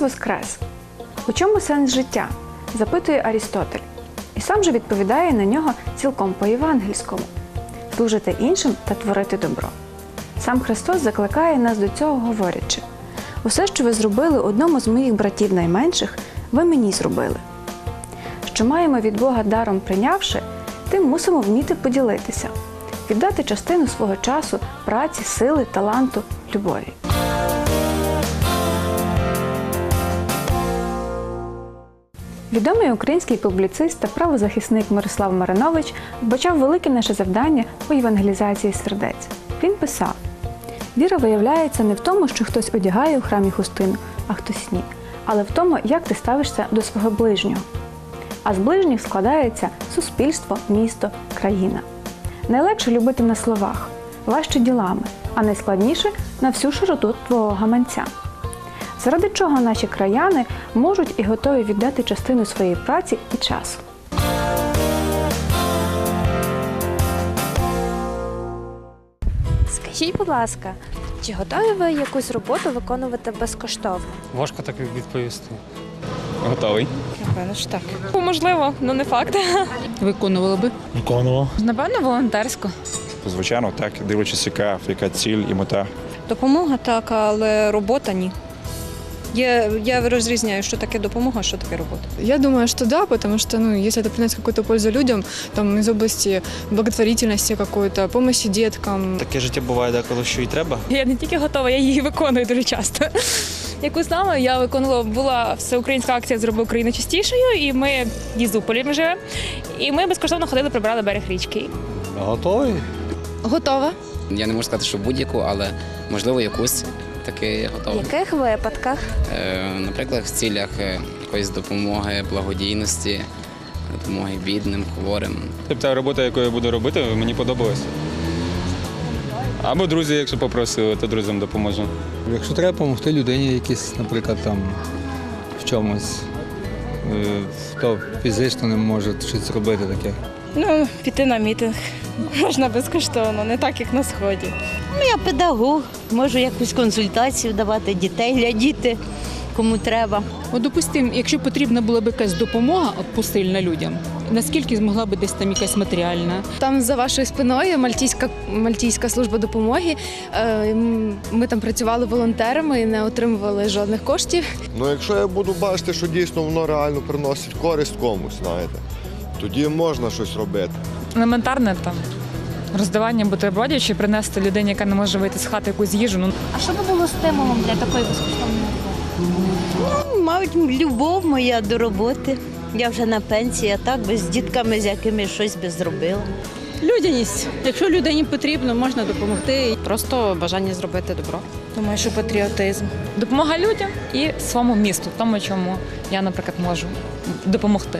Воскрес. У чому сенс життя? запитує Арістотель. І сам же відповідає на нього цілком по-євангельському служити іншим та творити добро. Сам Христос закликає нас до цього, говорячи: усе, що ви зробили одному з моїх братів найменших, ви мені зробили. Що маємо від Бога даром прийнявши, тим мусимо вміти поділитися, віддати частину свого часу, праці, сили, таланту, любові. Відомий український публіцист та правозахисник Мирослав Маринович вбачав велике наше завдання у евангелізації сердець. Він писав: віра виявляється не в тому, що хтось одягає у храмі хустину, а хтось ні, але в тому, як ти ставишся до свого ближнього. А з ближніх складається суспільство, місто, країна. Найлегше любити на словах, важче ділами, а найскладніше на всю широту твого гаманця. Заради чого наші краяни можуть і готові віддати частину своєї праці і часу. Скажіть, будь ласка, чи готові ви якусь роботу виконувати безкоштовно? Важко так відповісти. Готовий. Напевно ж так. Можливо, але не факт. Виконувала би. Виконував. Напевно, волонтерсько. Звичайно, так, дивлячись, яка, яка ціль і мета. Допомога так, але робота ні. Я, я розрізняю, що таке допомога, що таке робота. Я думаю, что да, потому что, ну, если это приносит какую-то пользу людям, там, из области благотворительности какой-то, помощи деткам, Таке життя буває деколи, що і треба. Я не тільки готова, я її виконую дуже часто. Яку саме я виконувала, була всеукраїнська акція Зроби Україну чистішою, і ми в Дізуполі ми живемо. І ми безкоштовно ходили, прибирали берег річки. Готовий? Готова. Я не можу сказати, що будь-яку, але можливо якусь таки В готовий. яких випадках? Е, Наприклад, в цілях е, якоїсь допомоги, благодійності, допомоги бідним, хворим. Тобто робота, яку я буду робити, мені подобалася. Або друзі, якщо попросили, то друзям допоможу. Якщо треба допомогти людині якійсь, наприклад, там в чомусь, е, хто фізично не може щось зробити таке. Ну, піти на мітинг можна безкоштовно, не так, як на сході. Я педагог, можу якусь консультацію давати, дітей глядіти, кому треба. От, допустим, якщо потрібна була б якась допомога от, посильна людям, наскільки змогла би десь там якась матеріальна? Там за вашою спиною Мальтійська, Мальтійська служба допомоги. Е, Ми там працювали волонтерами і не отримували жодних коштів. Ну, якщо я буду бачити, що дійсно воно реально приносить користь комусь, знаєте, тоді можна щось робити. Елементарне там роздавання бутербродів чи принести людині, яка не може вийти з хати якусь їжу. Ну А що би було стимулом для такої безкоштовної роботи? Мабуть, любов моя до роботи. Я вже на пенсії, а так би з дітками, з якими щось би зробила. Людяність. Якщо людині потрібно, можна допомогти. Просто бажання зробити добро. думаю, що патріотизм. Допомога людям і своєму місту, тому чому я, наприклад, можу допомогти.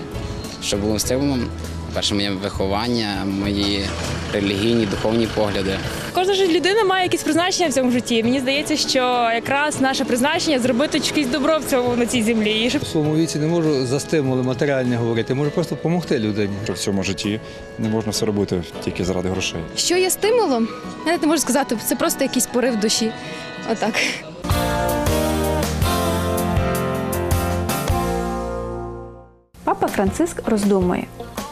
Що було стимулом? Перше, моє виховання, мої релігійні, духовні погляди. Кожна ж людина має якесь призначення в цьому житті. Мені здається, що якраз наше призначення зробити якесь добро в цьому на цій землі. І щоб У своєму віці не можу за стимули матеріальні говорити, можу просто допомогти людині. Що в цьому житті не можна все робити тільки заради грошей. Що є стимулом? Я не можу сказати, це просто якийсь порив душі. Отак. Франциск роздумує: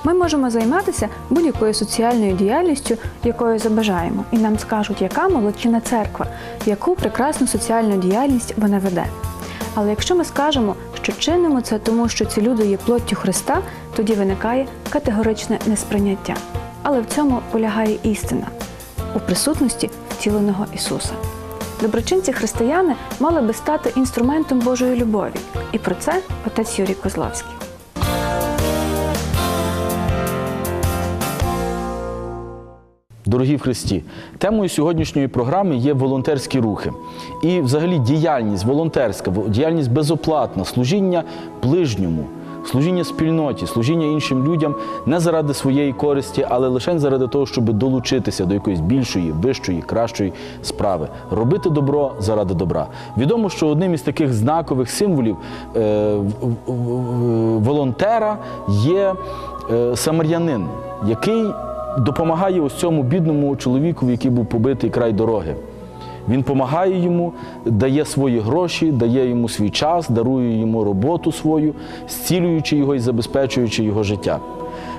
ми можемо займатися будь-якою соціальною діяльністю, якою забажаємо, і нам скажуть, яка молодчина церква, яку прекрасну соціальну діяльність вона веде. Але якщо ми скажемо, що чинимо це тому, що ці люди є плоттю Христа, тоді виникає категоричне несприйняття. Але в цьому полягає істина у присутності втіленого Ісуса. Доброчинці християни мали би стати інструментом Божої любові, і про це отець Юрій Козловський. Дорогі в Христі, темою сьогоднішньої програми є волонтерські рухи. І взагалі діяльність волонтерська, діяльність безоплатна, служіння ближньому, служіння спільноті, служіння іншим людям не заради своєї користі, але лише заради того, щоб долучитися до якоїсь більшої, вищої, кращої справи, робити добро заради добра. Відомо, що одним із таких знакових символів е, волонтера є е, самарянин, який допомагає ось цьому бідному чоловіку, який був побитий край дороги. Він допомагає йому, дає свої гроші, дає йому свій час, дарує йому роботу свою, зцілюючи його і забезпечуючи його життя.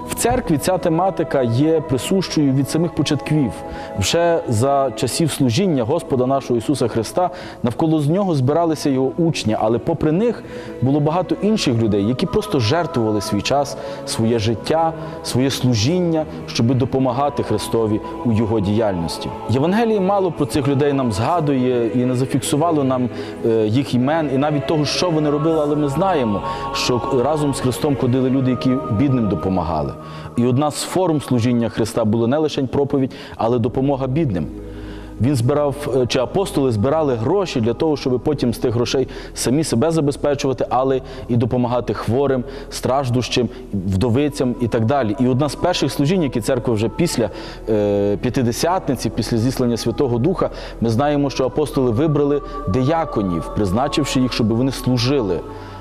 В церкві ця тематика є присущою від самих початків. Вже за часів служіння Господа нашого Ісуса Христа навколо з нього збиралися його учні, але попри них було багато інших людей, які просто жертвували свій час, своє життя, своє служіння, щоб допомагати Христові у його діяльності. Євангеліє мало про цих людей нам згадує і не зафіксувало нам е, їх імен і навіть того, що вони робили, але ми знаємо, що разом з Христом ходили люди, які бідним допомагали. І одна з форм служіння Христа була не лише проповідь, але допомога бідним. Він збирав, е, чи апостоли збирали гроші для того, щоб потім з тих грошей самі себе забезпечувати, але і допомагати хворим, страждущим, вдовицям і так далі. І одна з перших служінь, які церква вже після е, п'ятидесятниці, після зіслання Святого Духа, ми знаємо, що апостоли вибрали дияконів, призначивши їх, щоб вони служили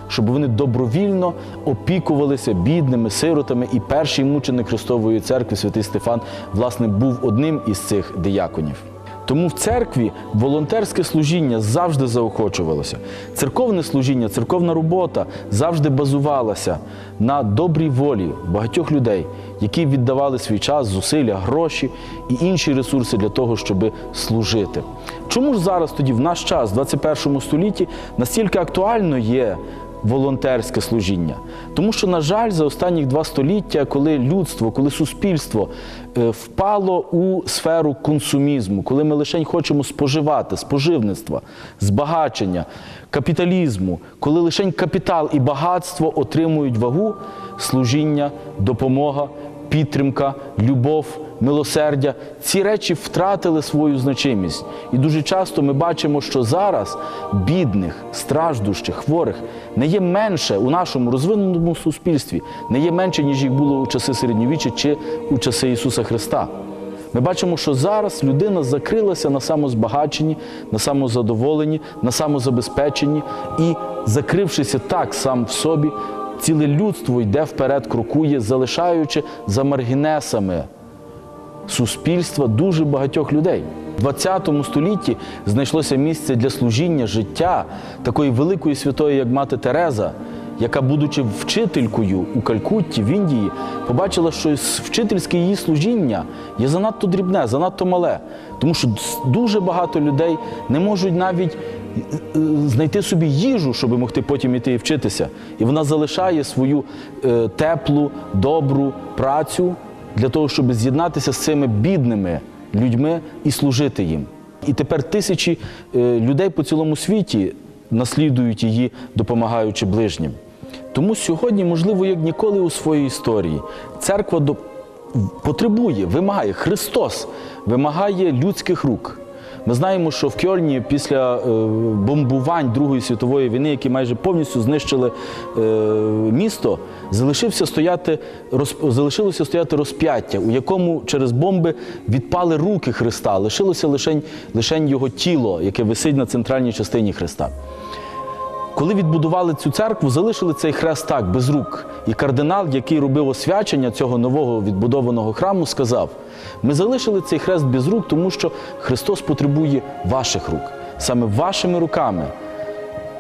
щоб вони добровільно опікувалися бідними сиротами. І перший мученик Христової церкви, святий Стефан, власне, був одним із цих дияконів. Тому в церкві волонтерське служіння завжди заохочувалося. Церковне служіння, церковна робота завжди базувалася на добрій волі багатьох людей, які віддавали свій час, зусилля, гроші і інші ресурси для того, щоб служити. Чому ж зараз тоді, в наш час, в 21 столітті, настільки актуально є волонтерське служіння. Тому що, на жаль, за останні два століття, коли людство, коли суспільство е, впало у сферу консумізму, коли ми лише хочемо споживати, споживництва, збагачення, капіталізму, коли лише капітал і багатство отримують вагу, служіння, допомога, підтримка, любов. Милосердя, ці речі втратили свою значимість. І дуже часто ми бачимо, що зараз бідних, страждущих, хворих не є менше у нашому розвиненому суспільстві, не є менше, ніж їх було у часи середньовіччя чи у часи Ісуса Христа. Ми бачимо, що зараз людина закрилася на самозбагаченні, на самозадоволенні, на самозабезпеченні і, закрившися так сам в собі, ціле людство йде вперед, крокує, залишаючи за маргінесами суспільства дуже багатьох людей. В 20 столітті знайшлося місце для служіння життя такої великої святої, як мати Тереза, яка, будучи вчителькою у Калькутті, в Індії, побачила, що вчительське її служіння є занадто дрібне, занадто мале, тому що дуже багато людей не можуть навіть знайти собі їжу, щоб могти потім іти і вчитися. І вона залишає свою е, теплу, добру працю для того, щоб з'єднатися з цими бідними людьми і служити їм. І тепер тисячі е, людей по цілому світі наслідують її, допомагаючи ближнім. Тому сьогодні, можливо, як ніколи у своїй історії, церква потребує, вимагає, Христос вимагає людських рук. Ми знаємо, що в Кьольні після е, бомбувань Другої світової війни, які майже повністю знищили е, місто, залишився стояти, роз, залишилося стояти розп'яття, у якому через бомби відпали руки Христа, лишилося лише, його тіло, яке висить на центральній частині Христа. Коли відбудували цю церкву, залишили цей хрест так, без рук. І кардинал, який робив освячення цього нового відбудованого храму, сказав: ми залишили цей хрест без рук, тому що Христос потребує ваших рук, саме вашими руками,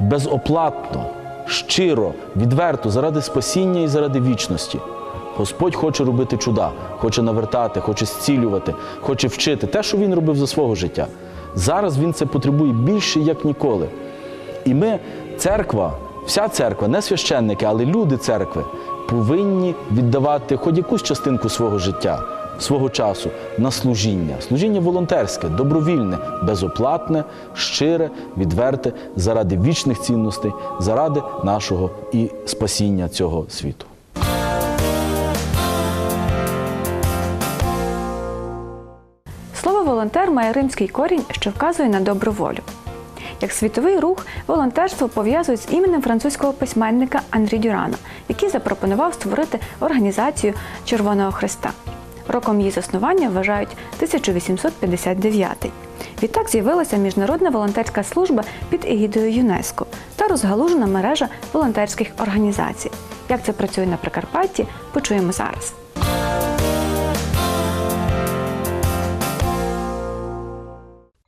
безоплатно, щиро, відверто, заради спасіння і заради вічності. Господь хоче робити чуда, хоче навертати, хоче зцілювати, хоче вчити те, що Він робив за свого життя. Зараз Він це потребує більше, як ніколи. І ми, церква, вся церква, не священники, але люди церкви, повинні віддавати хоч якусь частинку свого життя, свого часу на служіння. Служіння волонтерське, добровільне, безоплатне, щире, відверте, заради вічних цінностей, заради нашого і спасіння цього світу. Волонтер має римський корінь, що вказує на добру волю. Як світовий рух, волонтерство пов'язують з іменем французького письменника Андрі Дюрана, який запропонував створити організацію Червоного Христа. Роком її заснування вважають 1859. Відтак з'явилася міжнародна волонтерська служба під егідою ЮНЕСКО та розгалужена мережа волонтерських організацій. Як це працює на Прикарпатті, почуємо зараз.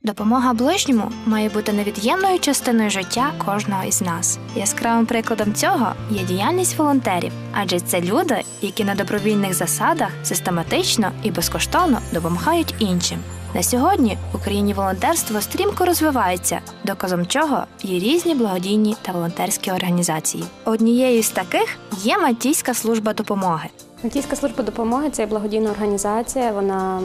Допомога ближньому має бути невід'ємною частиною життя кожного із нас. Яскравим прикладом цього є діяльність волонтерів, адже це люди, які на добровільних засадах систематично і безкоштовно допомагають іншим. На сьогодні в Україні волонтерство стрімко розвивається, доказом чого є різні благодійні та волонтерські організації. Однією з таких є Мальтійська служба допомоги. Мальтійська служба допомоги це благодійна організація. Вона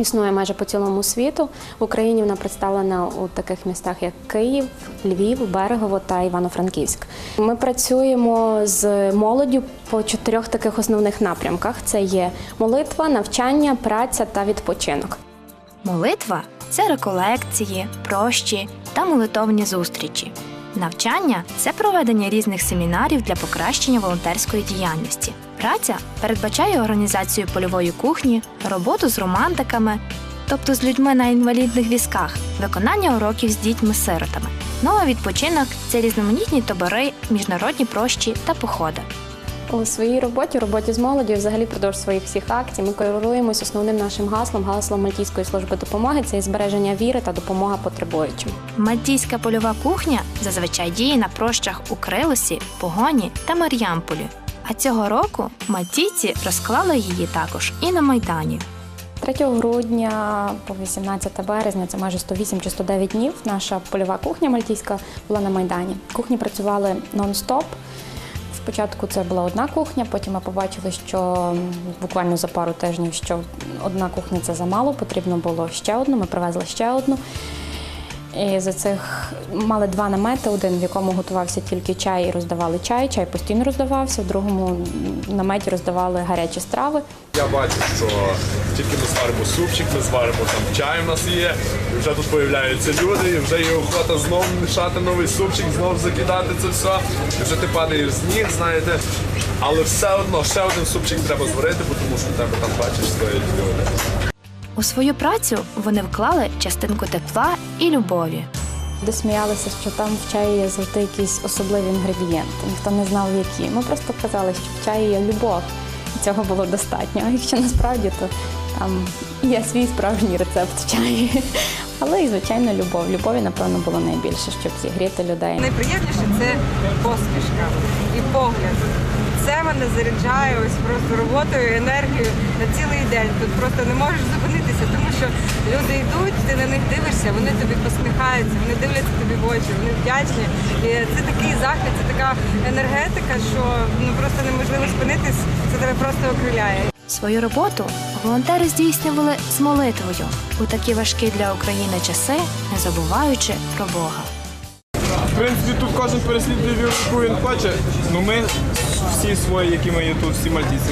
існує майже по цілому світу. В Україні вона представлена у таких містах, як Київ, Львів, Берегово та Івано-Франківськ. Ми працюємо з молоддю по чотирьох таких основних напрямках: це є молитва, навчання, праця та відпочинок. Молитва це реколекції, прощі та молитовні зустрічі. Навчання це проведення різних семінарів для покращення волонтерської діяльності. Праця передбачає організацію польової кухні, роботу з романтиками, тобто з людьми на інвалідних візках, виконання уроків з дітьми-сиротами. Ну а відпочинок це різноманітні табори, міжнародні прощі та походи. У своїй роботі, роботі з молоддю, взагалі впродовж своїх всіх акцій, ми керуємось основним нашим гаслом, гаслом Мальтійської служби допомоги це є збереження віри та допомога потребуючим. Мальтійська польова кухня зазвичай діє на прощах у Крилосі, Погоні та Мар'ямполі. А цього року мальтійці розклали її також і на Майдані. 3 грудня по 18 березня, це майже 108 чи 109 днів. Наша польова кухня мальтійська була на майдані. Кухні працювали нон-стоп. Спочатку це була одна кухня, потім ми побачили, що буквально за пару тижнів, що одна кухня це замало, потрібно було ще одну. Ми привезли ще одну. І за цих мали два намети: один, в якому готувався тільки чай і роздавали чай. Чай постійно роздавався, в другому наметі роздавали гарячі страви. Я бачу, що тільки ми зваримо супчик, ми зваримо там чай у нас є, і вже тут появляються люди, і вже є охота знову мішати новий супчик, знову закидати це все. І вже ти падаєш з ніг, знаєте. Але все одно ще один супчик треба зварити, бо тому що тебе там бачиш стоять люди. У свою працю вони вклали частинку тепла і любові. Де сміялися, що там в чаї є завжди якісь особливі інгредієнти. Ніхто не знав, які. Ми просто казали, що в чаї є любов. І цього було достатньо. А якщо насправді, то там є свій справжній рецепт в чаї. Але і, звичайно, любов. Любові, напевно, було найбільше, щоб зігріти людей. Найприємніше це посмішка і погляд. Це мене заряджає ось просто роботою, енергією на цілий день. Тут просто не можеш зупинитися, тому що люди йдуть, ти на них дивишся, вони тобі посміхаються, вони дивляться тобі в очі, вони вдячні. І це такий захід, це така енергетика, що ну просто неможливо спинитись, це тебе просто окриляє. Свою роботу волонтери здійснювали з молитвою у такі важкі для України часи, не забуваючи про Бога. В принципі, тут кожен переслідує віру, яку він хоче. Ну ми всі свої, які ми є тут, всі мальтійці,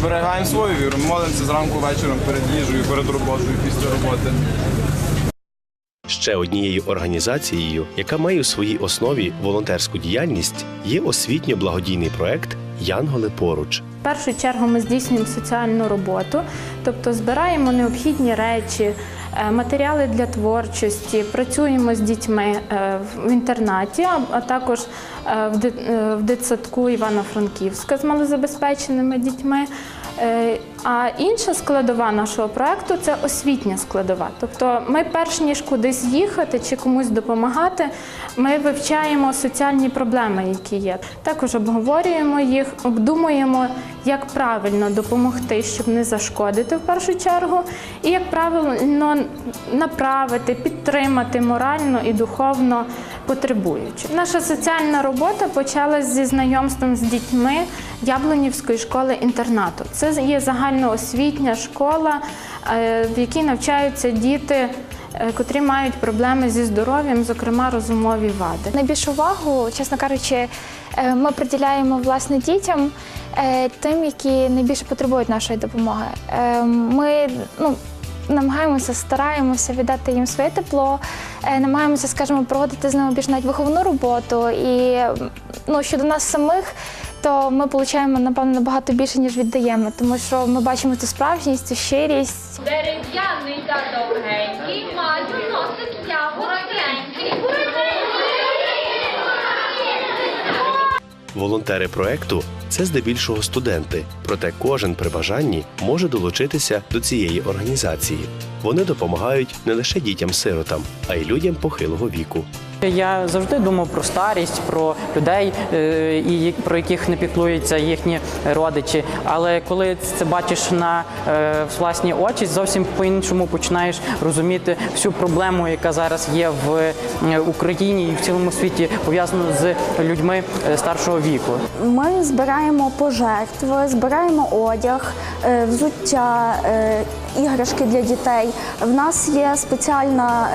зберігаємо свою віру. Молимося зранку вечором перед їжею, перед роботою, після роботи. Ще однією організацією, яка має у своїй основі волонтерську діяльність, є освітньо-благодійний проект Янголи поруч. В першу чергу ми здійснюємо соціальну роботу, тобто збираємо необхідні речі, матеріали для творчості, працюємо з дітьми е, в інтернаті, а- також е, е, в дитсадку Івано-Франківська з малозабезпеченими дітьми. А інша складова нашого проекту це освітня складова. Тобто, ми, перш ніж кудись їхати чи комусь допомагати, ми вивчаємо соціальні проблеми, які є. Також обговорюємо їх, обдумуємо, як правильно допомогти, щоб не зашкодити в першу чергу, і як правильно направити, підтримати морально і духовно потребуючих. Наша соціальна робота почалась зі знайомством з дітьми Яблунівської школи інтернату. Це є загальноосвітня школа, е, в якій навчаються діти, е, котрі мають проблеми зі здоров'ям, зокрема розумові вади. Найбільшу увагу, чесно кажучи, е, ми приділяємо власне дітям, тим, які найбільше потребують нашої допомоги. Ми ну, намагаємося, стараємося віддати їм своє тепло, намагаємося, скажімо, проводити з ними більш навіть виховну роботу. І ну, щодо нас самих. То ми отримуємо, напевно, набагато більше, ніж віддаємо, тому що ми бачимо цю справжність, цю щирість. Дерев'яний та довгенький, маю носить я городенький. Волонтери проекту це здебільшого студенти, проте кожен при бажанні може долучитися до цієї організації. вони допомагають не лише дітям-сиротам, а й людям похилого віку. Я завжди думав про старість, про людей, е, про яких не піклуються їхні родичі. Але коли це бачиш на е, власні очі, зовсім по-іншому починаєш розуміти всю проблему, яка зараз є в е, Україні і в цілому світі пов'язану з людьми старшого віку. Ми збираємо пожертви, збираємо одяг, взуття, іграшки для дітей. В нас є спеціальна,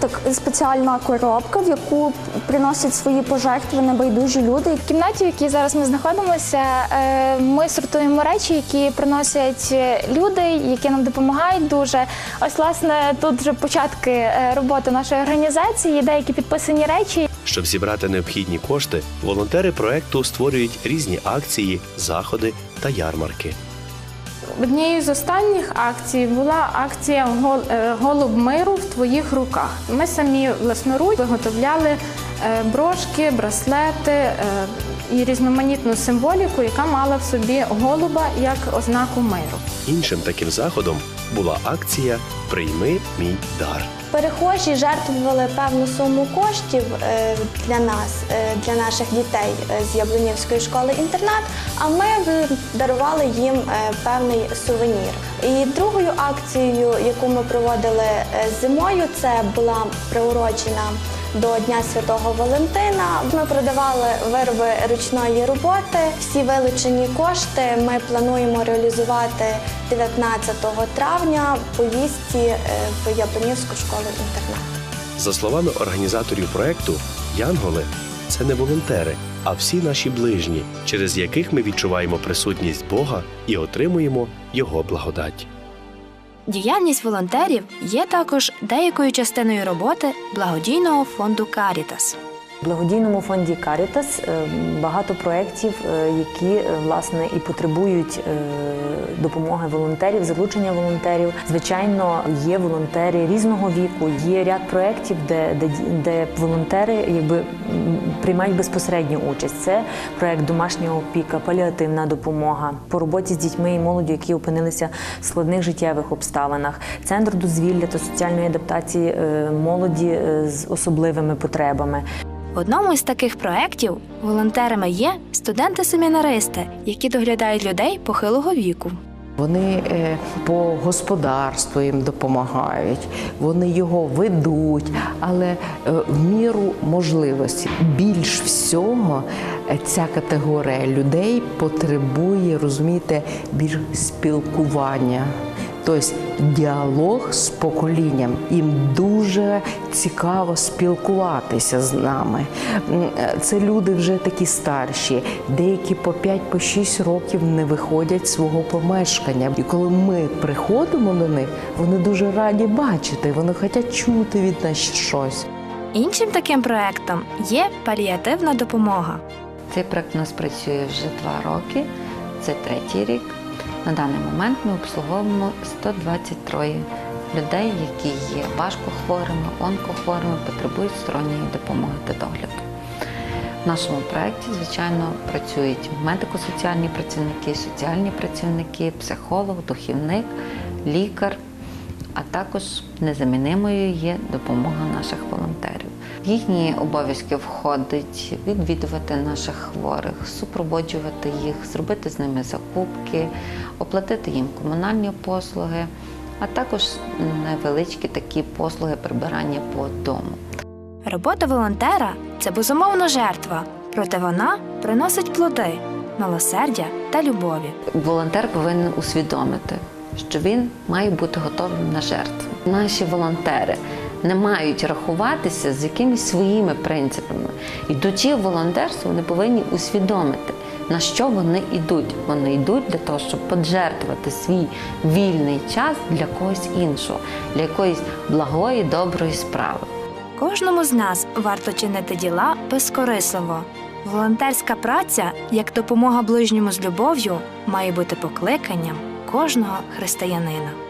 так, спеціальна коробка, в яку приносять свої пожертви небайдужі люди. В кімнаті, в якій зараз ми знаходимося, е, ми сортуємо речі, які приносять люди, які нам допомагають дуже. Ось, власне, тут вже початки е, роботи нашої організації, деякі підписані речі. Щоб зібрати необхідні кошти, волонтери проекту створюють різні акції, заходи та ярмарки. Однією з останніх акцій була акція е, Голуб миру в твоїх руках. Ми самі власноруч виготовляли е, брошки, браслети е, і різноманітну символіку, яка мала в собі голуба як ознаку миру. Іншим таким заходом була акція Прийми мій дар. Перехожі жертвували певну суму коштів е, для нас, е, для наших дітей е, з Яблунівської школи інтернат. А ми дарували їм певний сувенір. І другою акцією, яку ми проводили зимою, це була приурочена до Дня Святого Валентина. Ми продавали вироби ручної роботи. Всі вилучені кошти ми плануємо реалізувати 19 травня поїздці е, в Яблунівську школу інтернат. За словами організаторів проекту, янголи це не волонтери, а всі наші ближні, через яких ми відчуваємо присутність Бога і отримуємо Його благодать. Діяльність волонтерів є також деякою частиною роботи благодійного фонду Карітас. В благодійному фонді Карітас багато проєктів, е, які е, власне і потребують е, допомоги волонтерів, залучення волонтерів. Звичайно, є волонтери різного віку. Є ряд проєктів, де, де, де волонтери якби приймають безпосередню участь. Це проєкт домашня опіка, паліативна допомога по роботі з дітьми і молоддю, які опинилися в складних життєвих обставинах, центр дозвілля та соціальної адаптації е, молоді е, з особливими потребами. В одному із таких проєктів волонтерами є студенти-семінаристи, які доглядають людей похилого віку. Вони е, по господарству їм допомагають, вони його ведуть, але е, в міру можливості. Більш всього е, ця категорія людей потребує, розумієте, більш спілкування. Тобто діалог з поколінням. Їм дуже цікаво спілкуватися з нами. Е, Це люди вже такі старші, деякі по 5-6 років не виходять з свого помешкання. І коли ми приходимо до них, вони дуже раді бачити, вони хочуть чути від нас щось. Іншим таким проєктом є паліативна допомога. Цей проект у нас працює вже два роки, це третій рік. На даний момент ми обслуговуємо 123 людей, які є важкохворими, онкохворими, потребують сторонньої допомоги та догляду. В нашому проєкті, звичайно, працюють медико-соціальні працівники, соціальні працівники, психолог, духівник, лікар, а також незамінимою є допомога наших волонтерів. В їхні обов'язки входить відвідувати наших хворих, супроводжувати їх, зробити з ними закупки, оплатити їм комунальні послуги, а також невеличкі такі послуги прибирання по дому. Робота волонтера це безумовно жертва, проте вона приносить плоди, милосердя та любові. Волонтер повинен усвідомити, що він має бути готовим на жертву. Наші волонтери не мають рахуватися з якимись своїми принципами. Ідучи в волонтерство, вони повинні усвідомити, на що вони йдуть. Вони йдуть для того, щоб поджертвувати свій вільний час для когось іншого, для якоїсь благої, доброї справи. Кожному з нас варто чинити діла безкорисливо. Волонтерська праця, як допомога ближньому з любов'ю, має бути покликанням кожного християнина.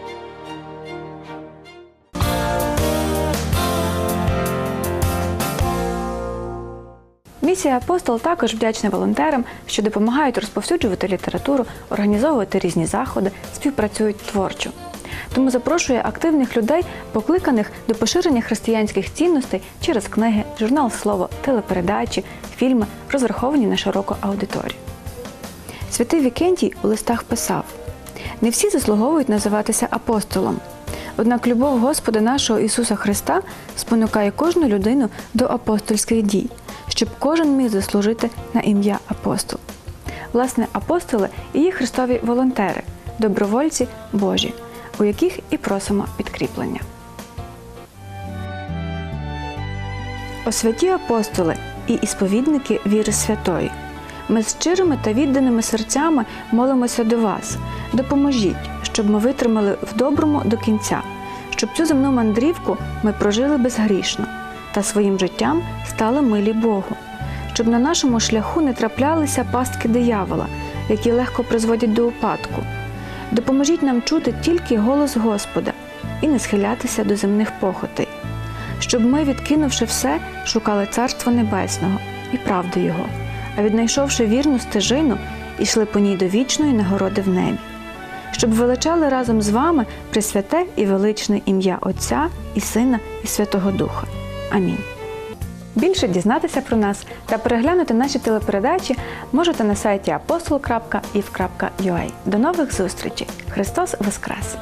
Місія Апостол також вдячна волонтерам, що допомагають розповсюджувати літературу, організовувати різні заходи, співпрацюють творчо. тому запрошує активних людей, покликаних до поширення християнських цінностей через книги, журнал Слово, телепередачі, фільми, розраховані на широку аудиторію. Святий Вікентій у листах писав: не всі заслуговують називатися апостолом. Однак любов Господа нашого Ісуса Христа спонукає кожну людину до апостольських дій, щоб кожен міг заслужити на ім'я апостол. Власне, апостоли і є Христові волонтери, добровольці Божі, у яких і просимо підкріплення. О святі апостоли і ісповідники віри святої. Ми з щирими та відданими серцями молимося до вас. Допоможіть, щоб ми витримали в доброму до кінця, щоб цю земну мандрівку ми прожили безгрішно та своїм життям стали милі Богу, щоб на нашому шляху не траплялися пастки диявола, які легко призводять до упадку. Допоможіть нам чути тільки голос Господа і не схилятися до земних похотей, щоб ми, відкинувши все, шукали Царства Небесного і правди Його, а віднайшовши вірну стежину, ішли по ній до вічної нагороди в небі, щоб величали разом з вами пресвяте і величне ім'я Отця і Сина і Святого Духа. Амінь. Більше дізнатися про нас та переглянути наші телепередачі можете на сайті apostol.if.ua. До нових зустрічей! Христос Воскрес!